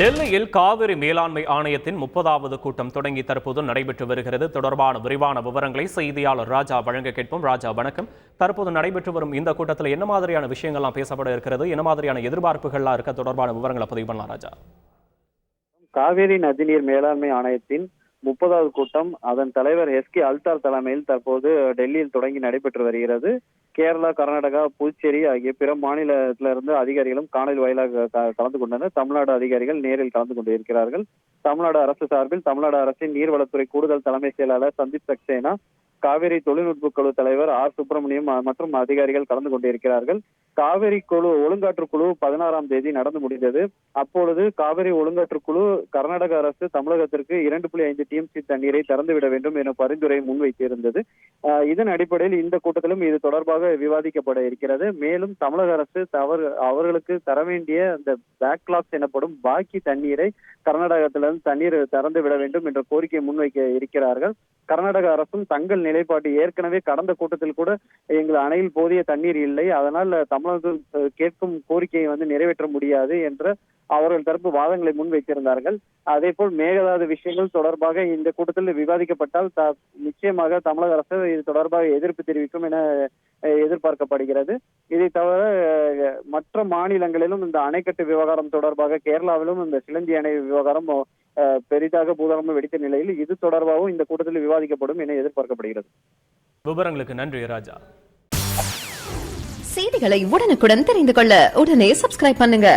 டெல்லியில் காவிரி மேலாண்மை ஆணையத்தின் முப்பதாவது கூட்டம் தொடங்கி தற்போது நடைபெற்று வருகிறது. தொடர்பான விரிவான விவரங்களை செய்தியாளர் ராஜா வழங்க கேட்போம். ராஜா வணக்கம். தற்போது நடைபெற்று வரும் இந்த கூட்டத்தில் என்ன மாதிரியான விஷயங்கள்லாம் பேசப்பட இருக்கிறது? என்ன மாதிரியான எதிர்பார்ப்புகள்லாம் இருக்க? தொடர்பான விவரங்களை பதிவு பண்ணலாம் ராஜா. காவேரி நதிநீர் மேலாண்மை ஆணையத்தின் முப்பதாவது கூட்டம். அதன் தலைவர் எஸ் கே அல்தார் தலைமையில் தற்போது டெல்லியில் தொடங்கி நடைபெற்று வருகிறது. கேரளா கர்நாடகா புதுச்சேரி ஆகிய பிற மாநிலத்திலிருந்து அதிகாரிகளும் காணொலி வாயிலாக கலந்து கொண்டனர். தமிழ்நாடு அதிகாரிகள் நேரில் கலந்து கொண்டிருக்கிறார்கள் தமிழ்நாடு அரசு சார்பில் தமிழ்நாடு அரசின் நீர்வளத்துறை கூடுதல் தலைமை செயலாளர் சந்தீப் சக்சேனா காவிரி தொழில்நுட்ப குழு தலைவர் ஆர் சுப்பிரமணியம் மற்றும் அதிகாரிகள் கலந்து கொண்டிருக்கிறார்கள். காவிரி குழு ஒழுங்காற்று குழு பதினாறாம் தேதி நடந்து முடிந்தது. அப்பொழுது காவிரி ஒழுங்காற்று குழு கர்நாடக அரசு தமிழகத்திற்கு இரண்டு புள்ளி ஐந்து டிஎம்சி தண்ணீரை திறந்துவிட வேண்டும் என பரிந்துரை முன்வைத்திருந்தது. இதன் அடிப்படையில் இந்த கூட்டத்திலும் இது தொடர்பாக விவாதிக்கப்பட இருக்கிறது. மேலும் தமிழக அரசு தவறு அவர்களுக்கு தர வேண்டிய அந்த பேக்லாக்ஸ் எனப்படும் பாக்கி தண்ணீரை கர்நாடகத்திலிருந்து தண்ணீர் திறந்து விட வேண்டும் என்ற கோரிக்கையை முன்வைக்க இருக்கிறார்கள். கர்நாடக அரசும் தங்கள் நிலைப்பாடு ஏற்கனவே கடந்த கூட்டத்தில் கூட எங்கள் அணையில் போதிய தண்ணீர் இல்லை. அதனால் தமிழகத்தில் கேட்கும் கோரிக்கையை வந்து நிறைவேற்ற முடியாது என்ற அவர்கள் தரப்பு வாதங்களை முன்வைத்திருந்தார்கள். அதே போல் மேகதாது விஷயங்கள் தொடர்பாக இந்த கூட்டத்தில் விவாதிக்கப்பட்டால் நிச்சயமாக தமிழக அரசு இது தொடர்பாக எதிர்ப்பு தெரிவிக்கும் என எதிர்பார்க்கப்படுகிறது. இதை தவிர மற்ற மாநிலங்களிலும் இந்த அணைக்கட்டு விவகாரம் தொடர்பாக கேரளாவிலும் இந்த சிலந்தி அணை விவகாரம் பெரிதாக பூதாகரம் வெடித்த நிலையில் இது தொடர்பாகவும் இந்த கூட்டத்தில் விவாதிக்கப்படும் என எதிர்பார்க்கப்படுகிறது. விவரங்களுக்கு நன்றி ராஜா. செய்திகளை உடனுக்குடன் தெரிந்து கொள்ள உடனே சப்ஸ்கிரைப் பண்ணுங்க.